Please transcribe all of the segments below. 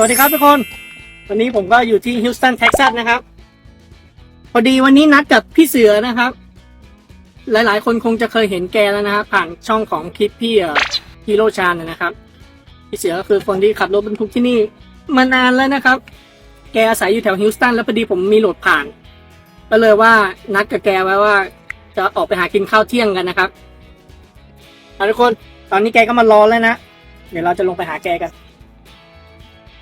สวัสดีครับทุกคน วันนี้ผมก็อยู่ที่ฮิวสตันเท็กซัสนะครับ พอดีวันนี้นัดกับพี่เสือนะครับ หลายๆ คนคงจะเคยเห็นแกแล้วนะครับผ่านช่องของคลิปพี่ฮีโร่ชานนะครับ พี่เสือก็คือคนที่ขับรถบรรทุกที่นี่มานานแล้วนะครับ แกอาศัยอยู่แถวฮิวสตันแล้วพอดีผมมีโหลดผ่าน ก็เลยว่านัดกับแกไว้ว่า จะออกไปหากินข้าวเที่ยงกันนะครับทุกคนตอนนี้แกก็มารอแล้วนะ เดี๋ยวเราจะลงไปหาแกกัน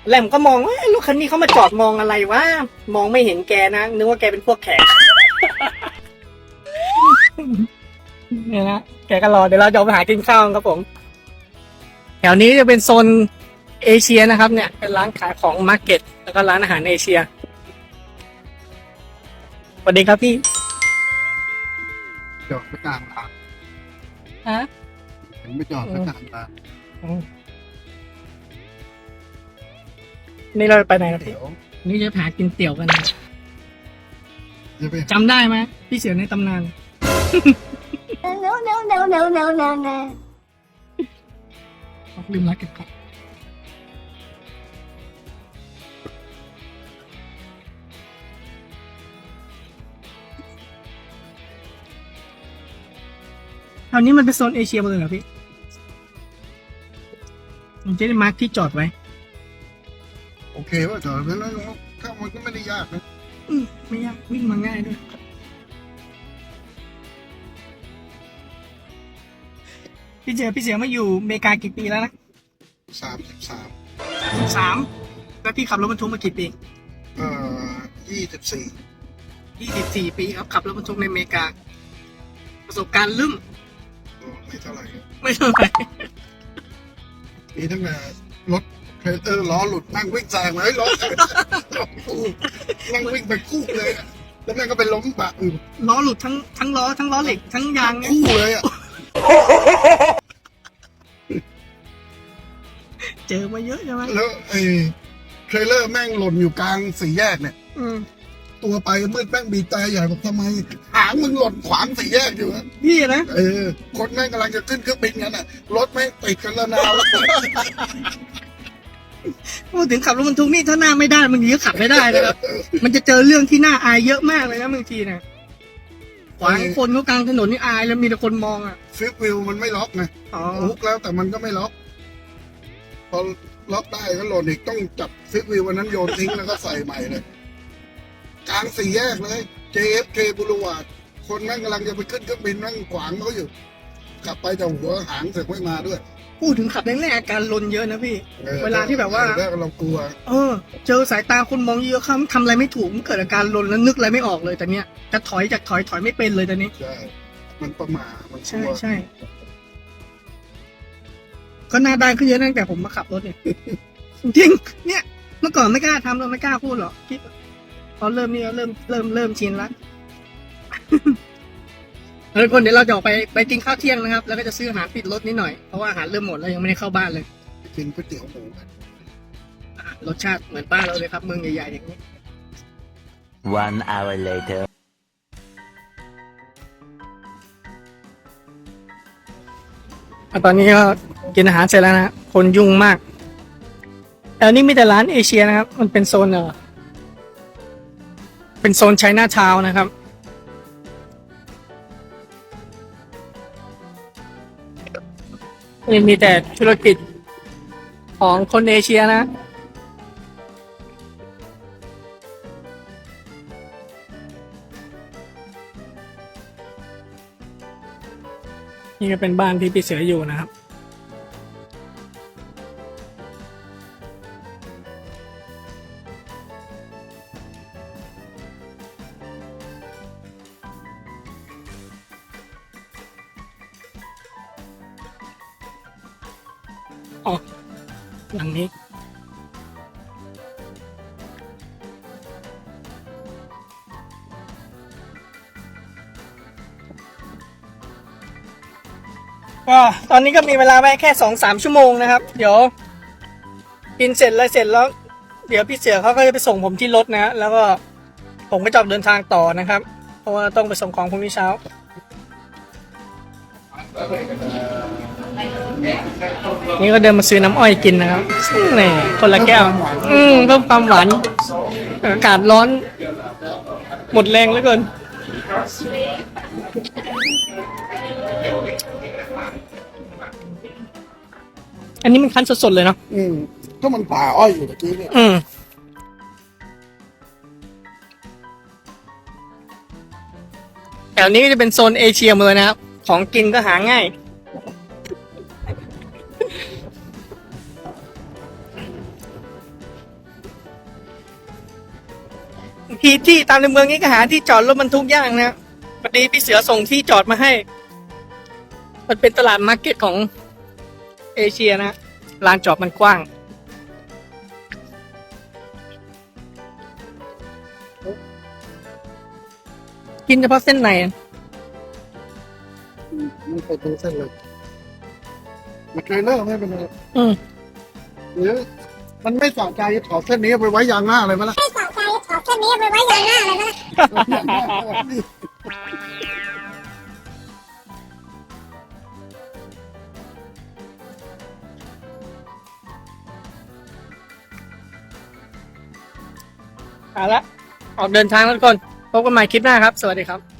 แล้วผมก็มองว่าเอ๊ะรถคันนี้เขามาจอดมองอะไรวะมองไม่เห็นแกนะนึกว่าแกเป็นพวกแขกเนี่ยนะแกก็รอเดี๋ยวเราจะออกไปหากินข้าวกันครับผม แถวนี้จะเป็นโซนเอเชียนะครับ เนี่ยเป็นร้านขายของมาร์เก็ตแล้วก็ร้านอาหารเอเชียสวัสดีครับพี่จอดไปกลางทางฮะเห็นไม่จอดไปกลางทาง นี่เราไปไหนครับพี่เดี๋ยวนี่จะหากินเตี๋ยวกันนะจะไปจำได้ไหมพี่เสือในตำนาน No, no, no, no, no, no, no. ลืมรักเก็บของแถวนี้มันเป็นโซนเอเชียหมดเลยเหรอพี่ผมจะได้มาร์คที่จอดไว้โอ เคว่าจอดไปแล้วถ้ามันก็ไม่ได้ยากนะอืมไม่ยากวิ่งมาง่ายด้วย พี่เจอพี่เสือมาอยู่อเมริกากี่ปีแล้วนะสามสิบสามสามแล้วพี่ขับรถบรรทุกมากี่ปีเอ่อยี่สิบสี่ยี่สิบสี่ปีครับขับรถบรรทุกในอเมริกา ประสบการณ์ลืมไม่เท่าไหร่ไม่เท่าไหร่มีตั้งแต่รถ เทรลเลอร์ล้อหลุดนั่งวิ่งแซงเลยล้อล้อคู่นั่งวิ่งไปคู่เลยอะแล้วแม่งก็ไปล้มปะอื่นล้อหลุดทั้งทั้งล้อทั้งล้อเหล็กทั้งยางเนี่ยคู่เลยอะเจอมาเยอะใช่ไหมแล้วไอ้เทรลเลอร์แม่งหล่นอยู่กลางสี่แยกเนี่ย อืมตัวไปมืดแม่งบีบแต่ใหญ่บอกทำไมหางมึงหล่นขวางสี่แยกอยู่อะพี่นะเออ คนแม่งกำลังจะขึ้นเครื่องบินกันอะรถแม่งติดกันแล้วนาว พูดถึงขับรถบรรทุกนี่ถ้าหน้าไม่ได้บางทีก็ขับไม่ได้นะครับ มันจะเจอเรื่องที่น่าอายเยอะมากเลยนะบางทีนะขวางคนเขากลางถนนนี่อายแล้วมีแต่คนมองอะฟิปวิวมันไม่ล็อกไงอ๋อฮุกแล้วแต่มันก็ไม่ล็อก พอล็อกได้ก็หล่นอีกต้องจับฟิปวิววันนั้นโยนทิ้งแล้วก็ใส่ใหม่เลยกลางสี่แยกเลย JFK บุรวาดคนแม่งกำลังจะไปขึ้นเครื่องบินแม่งขวางเขาอยู่ กลับไปแต่หัวหางเสร็จไม่มาด้วย พูดถึงขับแรกๆอาการลนเยอะนะพี่ออเวลาที่แบบว่า แรกเรากลัว เออ เจอสายตาคนมองเยอะเขาทำอะไรไม่ถูกมันเกิดอาการลนแล้วนึกอะไรไม่ออกเลยแต่เนี้ยจะถอยจากถอยถอยไม่เป็นเลยตอนนี้ ใช่ มันประมาทมันกใช่ลัวใช่ก็หน้าด้านขึ้นเยอะตั้งแต่ผมมาขับรถเนี่ย จริงๆเนี่ย เมื่อก่อนไม่กล้าทำเราไม่กล้าพูดหรอกคิดพอเริ่มนี่ก็เริ่มเริ่มเริ่มชินละแล้ว ทุกคนเดี๋ยวเราจะออกไปไปกินข้าวเที่ยงนะครับ แล้วก็จะซื้ออาหารปิดรถนิดหน่อย เพราะว่าอาหารเริ่มหมดแล้วยังไม่ได้เข้าบ้านเลย กินก๋วยเตี๋ยวหมูกันอ่ารสชาติเหมือนบ้านเราเลยครับเมืองใหญ่ๆอย่างนี้ One hour later. อะตอนนี้ก็กินอาหารเสร็จแล้วนะฮะคนยุ่งมากแต่อันนี้มีแต่ร้านเอเชียนะครับ มันเป็นโซนเออเป็นโซนไชน่าทาวนะครับ นี่มีแต่ธุรกิจของคนเอเชียนะ นี่ก็เป็นบ้านที่พี่เสืออยู่นะครับ อ๋อหลังนี้ก็ตอนนี้ก็มีเวลาไว้แค่สองสามชั่วโมงนะครับ เดี๋ยวกินเสร็จอะไรเสร็จแล้ว เดี๋ยวพี่เสือเขาก็จะไปส่งผมที่รถนะฮะแล้วก็ผมก็จะออกเดินทางต่อนะครับ เพราะว่าต้องไปส่งของพรุ่งนี้เช้า นี่ก็เดินมาซื้อน้ำอ้อยกินนะครับนี่คนละแก้ว อืมเพิ่มความหวาน อากาศร้อน หมดแรงเหลือเกิน อันนี้มันคั้นสดๆเลยเนาะ อืมก็มันป่าอ้อยอยู่ตะกี้เนี่ย อืมแถวนี้ก็จะเป็นโซนเอเชียหมดเลยนะครับ ของกินก็หาง่าย ที่ที่ตามในเมืองนี้ก็หาที่จอดรถบรรทุกยากนะครับพอดีพี่เสือส่งที่จอดมาให้ มันเป็นตลาดมาร์เก็ตของเอเชียนะลานจอดมันกว้างกินเฉพาะเส้นในอะมันไปดูเส้นเลย มันเทรลเลอร์ไม่เป็นไรอืมหรือมันไม่สะใจถอดเส้นนี้ไปไว้ยางหน้าอะไรไหมล่ะไม่สะใจถอดแค่นี้ไปไว้ยางหน้าเลยนะเอาละออกเดินทางแล้วทุกคนพบกันใหม่คลิปหน้าครับ สวัสดีครับ